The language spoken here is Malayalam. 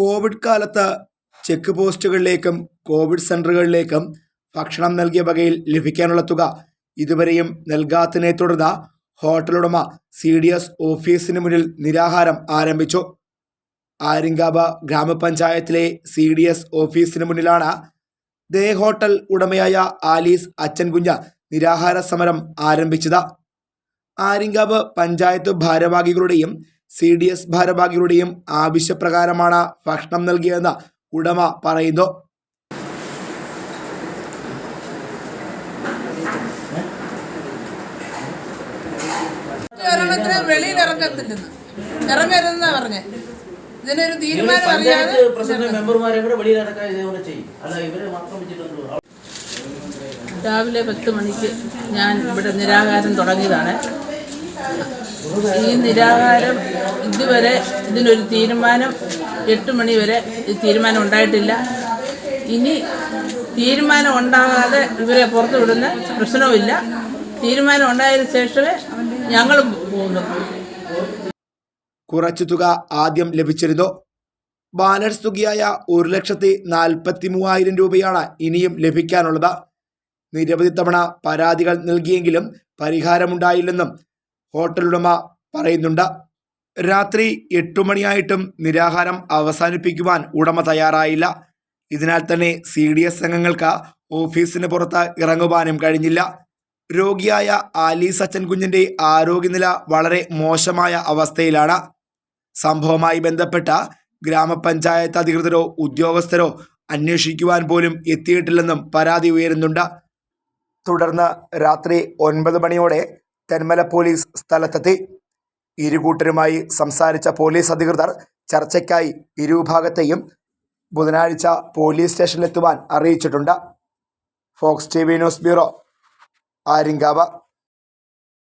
കോവിഡ് കാലത്ത് ചെക്ക് പോസ്റ്റുകളിലേക്കും കോവിഡ് സെന്ററുകളിലേക്കും ഭക്ഷണം നൽകിയ വകയിൽ ലഭിക്കാനുള്ള തുക ഇതുവരെയും നൽകാത്തതിനെ തുടർന്ന് ഹോട്ടലുടമ സി ഡി എസ് ഓഫീസിന് മുന്നിൽ നിരാഹാരം ആരംഭിച്ചു. ആര്യങ്കാബ ഗ്രാമപഞ്ചായത്തിലെ സി ഡി എസ് ഓഫീസിന് മുന്നിലാണ് ദേ ഹോട്ടൽ ഉടമയായ ആലീസ് അച്ഛൻകുഞ്ഞ നിരാഹാര സമരം ആരംഭിച്ചത്. ആര്യങ്കാവ് പഞ്ചായത്ത് ഭാരവാഹികളുടെയും സി ഡി എസ് ഭാരവാഹികളുടെയും ആവശ്യപ്രകാരമാണ് ഭക്ഷണം നൽകിയതെന്ന് ഉടമ പറയുന്നു. വെളിയിൽ ഇറങ്ങത്തില്ലെന്ന്. ഇറങ്ങരുതെന്നാ പറഞ്ഞേ. ഇതിനൊരു തീരുമാനം അറിയാതെ രാവിലെ പത്ത് മണിക്ക് ഞാൻ ഇവിടെ നിരാഹാരം തുടങ്ങിയതാണ്. ഈ നിരാഹാരം ഇതുവരെ ഇതിനൊരു തീരുമാനം എട്ട് മണി വരെ തീരുമാനം ഉണ്ടായിട്ടില്ല. ഇനി തീരുമാനം ഉണ്ടാകാതെ ഇവരെ പുറത്തു വിടുന്ന പ്രശ്നവുമില്ല. തീരുമാനം ഉണ്ടായതിനു ശേഷമേ ഞങ്ങളും പോകുന്നു. കുറച്ചു തുക ആദ്യം ലഭിച്ചിരുന്നു. ബാലൻസ് തുകയായ ഒരു ലക്ഷത്തി നാൽപ്പത്തി മൂവായിരം രൂപയാണ് ഇനിയും ലഭിക്കാനുള്ളത്. നിരവധി തവണ പരാതികൾ നൽകിയെങ്കിലും പരിഹാരമുണ്ടായില്ലെന്നും ഹോട്ടൽ ഉടമ പറയുന്നുണ്ട് രാത്രി എട്ടു മണിയായിട്ടും നിരാഹാരം അവസാനിപ്പിക്കുവാൻ ഉടമ തയ്യാറായില്ല. ഇതിനാൽ തന്നെ സി ഡി എസ് അംഗങ്ങൾക്ക് ഓഫീസിന് പുറത്ത് ഇറങ്ങുവാനും കഴിഞ്ഞില്ല. രോഗിയായ ആലി സച്ചൻ കുഞ്ഞിന്റെ ആരോഗ്യനില വളരെ മോശമായ അവസ്ഥയിലാണ്. സംഭവവുമായി ബന്ധപ്പെട്ട ഗ്രാമപഞ്ചായത്ത് അധികൃതരോ ഉദ്യോഗസ്ഥരോ അന്വേഷിക്കുവാൻ പോലും എത്തിയിട്ടില്ലെന്നും പരാതി ഉയരുന്നുണ്ട്. തുടർന്ന് രാത്രി ഒൻപത് മണിയോടെ തെന്മല പോലീസ് സ്ഥലത്തെത്തി. ഇരുകൂട്ടരുമായി സംസാരിച്ച പോലീസ് അധികൃതർ ചർച്ചയ്ക്കായി ഇരുവിഭാഗത്തെയും ബുധനാഴ്ച പോലീസ് സ്റ്റേഷനിലെത്തുവാൻ അറിയിച്ചിട്ടുണ്ട്. Fox T V news bureau Aryankavu.